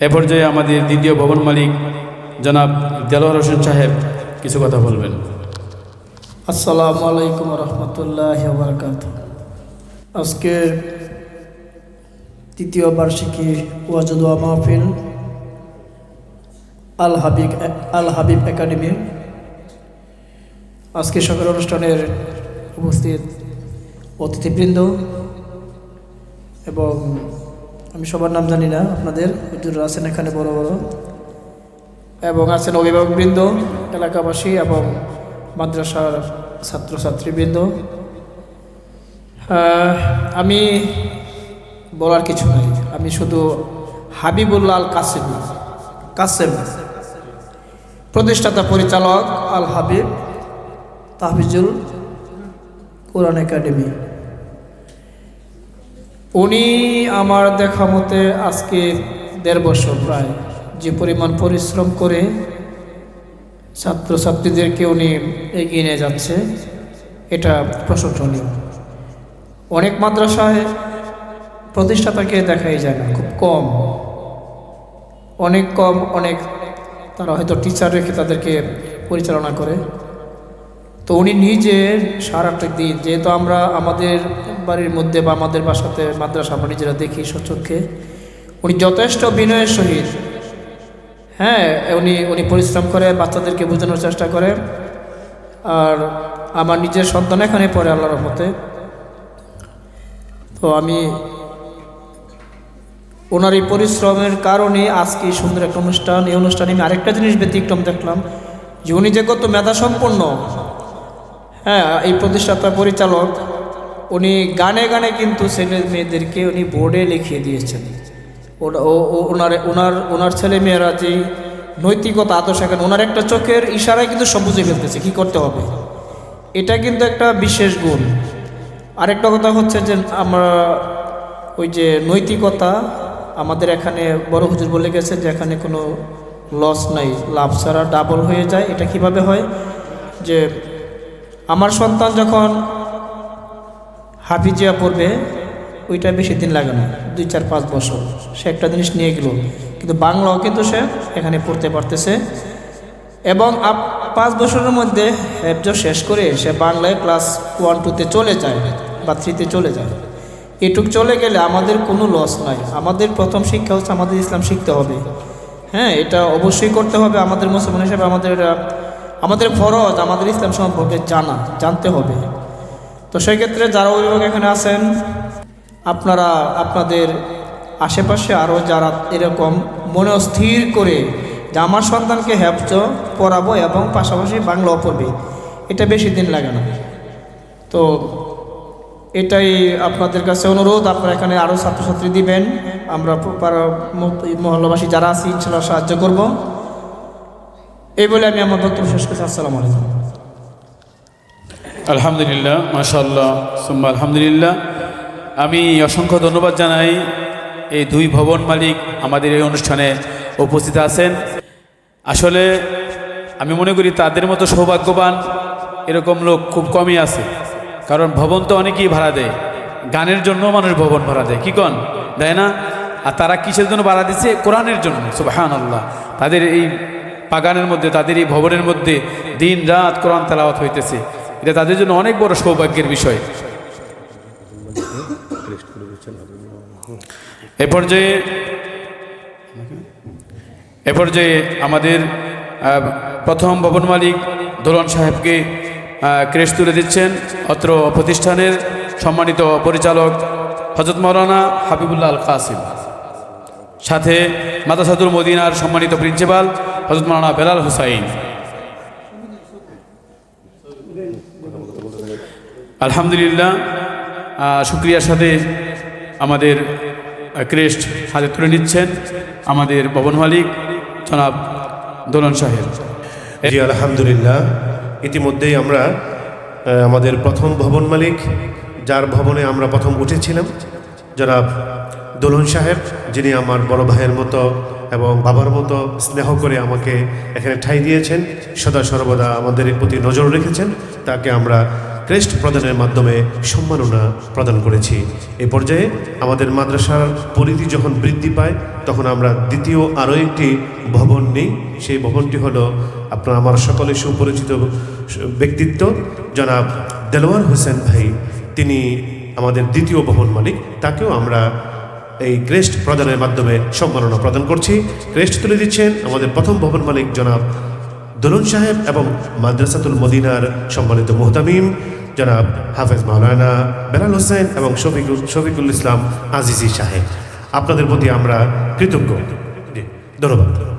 এ পর্যায়ে আমাদের দ্বিতীয় ভবন মালিক জনাব দেলোয়ার হোসেন সাহেব কিছু কথা বলবেন। আসসালামু আলাইকুম রহমতুল্লাহ বারকাত আজকে তৃতীয় বার্ষিকী ওয়াজদুয়া মাহফিল আল হাবিব আল হাবিব একাডেমি। আজকে সকাল অনুষ্ঠানের উপস্থিত অতিথিবৃন্দ এবং আমি সবার নাম জানি না, আপনাদের হুজুর আছেন এখানে বড় বড়। এবং আছেন অভিভাবকবৃন্দ, এলাকাবাসী এবং মাদ্রাসার ছাত্রছাত্রীবৃন্দ। আমি বলার কিছু নাই, আমি শুধু হাবিবুল্লাহ আল কাসেম কাসেম প্রতিষ্ঠাতা পরিচালক আল হাবিব তাহফিজুল কোরআন একাডেমি। উনি আমার দেখা মতে আজকে দেড় বছর প্রায় যে পরিমাণ পরিশ্রম করে ছাত্রছাত্রীদেরকে উনি এগিয়ে নিয়ে যাচ্ছে, এটা প্রশংসনীয়। অনেক মাদ্রাসায় প্রতিষ্ঠাতাকে দেখাই যায় না, খুব কম। অনেক কম, অনেক তারা হয়তো টিচার রেখে তাদেরকে পরিচালনা করে। তো উনি নিজে সারাটা দিন, যেহেতু আমরা আমাদের বাড়ির মধ্যে বা আমাদের বাসাতে মাদ্রাসা আমরা নিজেরা দেখি সচক্ষে উনি যথেষ্ট বিনয়ের সহিত। হ্যাঁ উনি উনি পরিশ্রম করে, বাচ্চাদেরকে বোঝানোর চেষ্টা করে। আর আমার নিজের সন্তান এখানে পড়ে আল্লাহর রহমতে। তো আমি ওনার এই পরিশ্রমের কারণে আজকে সুন্দর একটা অনুষ্ঠান, এই অনুষ্ঠানে আমি আরেকটা জিনিস ব্যতিক্রম দেখলাম যে উনি যে কত মেধা সম্পন্ন হ্যাঁ এই প্রতিষ্ঠাতা পরিচালক উনি গানে গানে কিন্তু ছেলে মেয়েদেরকে উনি বোর্ডে লিখিয়ে দিয়েছেন। ওনার ওনার ওনার ছেলে মেয়েরা যে নৈতিকতা, আদর্শ, এখানে ওনার একটা চোখের ইশারায় কিন্তু সব বুঝে ফেলতেছে, কী করতে হবে? এটা কিন্তু একটা বিশেষ গুণ। আরেকটা কথা হচ্ছে যে আমরা ওই যে নৈতিকতা, আমাদের এখানে বড় হুজুর বলে গেছে যে এখানে কোনো লস নাই, লাভ ছাড়া ডাবল হয়ে যায়। এটা কীভাবে হয়? যে আমার সন্তান যখন হাফিজিয়া পড়বে, ওইটা বেশি দিন লাগে না, দুই চার পাঁচ বছর। সে একটা জিনিস নিয়ে গেল, কিন্তু বাংলাও কিন্তু সে এখানে পড়তে পারতেছে। এবং আপ পাঁচ বছরের মধ্যে হ্যাবজ শেষ করে সে বাংলায় ক্লাস ওয়ান টুতে চলে যায় বা থ্রিতে চলে যায়। এটুক চলে গেলে আমাদের কোনো লস নাই। আমাদের প্রথম শিক্ষা হচ্ছে আমাদের ইসলাম শিখতে হবে। হ্যাঁ এটা অবশ্যই করতে হবে আমাদের মুসলমান হিসাবে, আমাদের আমাদের ফরজ, আমাদের ইসলাম সম্পর্কে জানা, জানতে হবে। তো সেই ক্ষেত্রে যারা অভিভাবক এখানে আছেন, আপনারা আপনাদের আশেপাশে আরও যারা এরকম মনে স্থির করে যে আমার সন্তানকে হ্যাপচ পড়াবো এবং পাশাপাশি বাংলাও পড়বে, এটা বেশি দিন লাগে না। তো এটাই আপনাদের কাছে অনুরোধ, আপনারা এখানে আরও ছাত্রছাত্রী দিবেন। আমরা মহল্লাবাসী যারা আছি ইনশাল্লাহ সাহায্য করব। এই বলে আমি আমার বক্তব্য শেষ করছি। আসসালামু আলাইকুম। আলহামদুলিল্লাহ মাশাল্লাহ সুম্মা আলহামদুলিল্লাহ। আমি অসংখ্য ধন্যবাদ জানাই এই দুই ভবন মালিক আমাদের এই অনুষ্ঠানে উপস্থিত আছেন। আসলে আমি মনে করি তাদের মতো সৌভাগ্যবান এরকম লোক খুব কমই আছে। কারণ ভবন তো অনেকেই ভাড়া দেয়। গানের জন্য মানুষ ভবন ভাড়া দেয়। কি কন? দেয় না? আর তারা কিসের জন্য ভাড়া দিচ্ছে? কোরআনের জন্য সুবাহান আল্লাহ তাদের এই বাগানের মধ্যে, তাদের এই ভবনের মধ্যে দিন রাত কোরআন তেলাওয়াত হইতেছে। এটা তাদের জন্য অনেক বড় সৌভাগ্যের বিষয়। এ পর্যায়ে এ পর্যায়ে আমাদের প্রথম ভবন মালিক দোলন সাহেবকে ক্রেশ তুলে দিচ্ছেন অত্র প্রতিষ্ঠানের সম্মানিত পরিচালক হজরত মৌলানা হাবিবুল্লাহ আল কাসিম সাথে মাদাসাদুল মদিনার সম্মানিত প্রিন্সিপাল হজরত মৌলানা বেলাল হুসাইন। আলহামদুলিল্লাহ আহ, শুক্রিয়ার সাথে আমাদের ক্রেস্ট হাতে তুলে নিচ্ছেন আমাদের ভবন মালিক জনাব দোলন সাহেব। জি আলহামদুলিল্লাহ। ইতিমধ্যেই আমরা আমাদের প্রথম ভবন মালিক যার ভবনে আমরা প্রথম উঠেছিলাম জনাব দোলন সাহেব যিনি আমার বড় ভাইয়ের মতো এবং বাবার মতো স্নেহ করে আমাকে এখানে ঠাই দিয়েছেন, সদা সর্বদা আমাদের প্রতি নজর রেখেছেন, তাকে আমরা ক্রেস্ট প্রদানের মাধ্যমে সম্মাননা প্রদান করেছি। এ পর্যায়ে আমাদের মাদ্রাসার পরিধি যখন বৃদ্ধি পায়, তখন আমরা দ্বিতীয় আরও একটি ভবন নেই। সেই ভবনটি হলো আপনার আমার সকলে সুপরিচিত ব্যক্তিত্ব, জনাব দেলোয়ার হোসেন ভাই। তিনি আমাদের দ্বিতীয় ভবন মালিক। তাকেও আমরা এই ক্রেস্ট প্রদানের মাধ্যমে সম্মাননা প্রদান করছি। ক্রেস্ট তুলে দিচ্ছেন আমাদের প্রথম ভবন মালিক জনাব দরুন সাহেব এবং মাদ্রাসাতুল মদিনার সম্মানিত মোহতামিম জনাব হাফেজ মাওলানা বেলাল হোসেন এবং শফিকুল শফিকুল ইসলাম আজিজি সাহেব। আপনাদের প্রতি আমরা কৃতজ্ঞ। ধন্যবাদ।